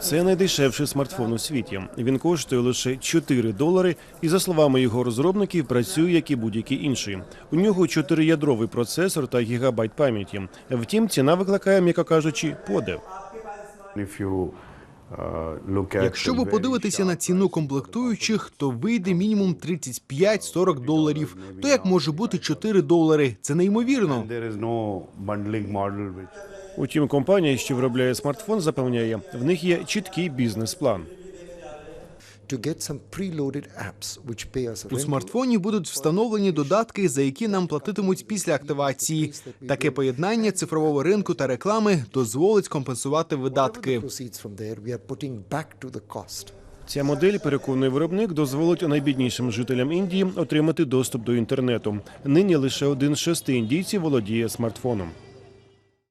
Це найдешевший смартфон у світі. Він коштує лише 4 долари, і за словами його розробників, працює як і будь-який інший. У нього чотириядровий процесор та гігабайт пам'яті. Втім, ціна викликає, м'яко кажучи, подив. At Якщо ви подивитеся на ціну комплектуючих, то вийде мінімум 35-40 доларів. То як може бути 4 долари? Це неймовірно. Утім, компанія, що виробляє смартфон, запевняє, в них є чіткий бізнес-план. У смартфоні будуть встановлені додатки, за які нам платитимуть після активації. Таке поєднання цифрового ринку та реклами дозволить компенсувати видатки. Ця модель, переконує виробник, дозволить найбіднішим жителям Індії отримати доступ до інтернету. Нині лише один з шести індійців володіє смартфоном.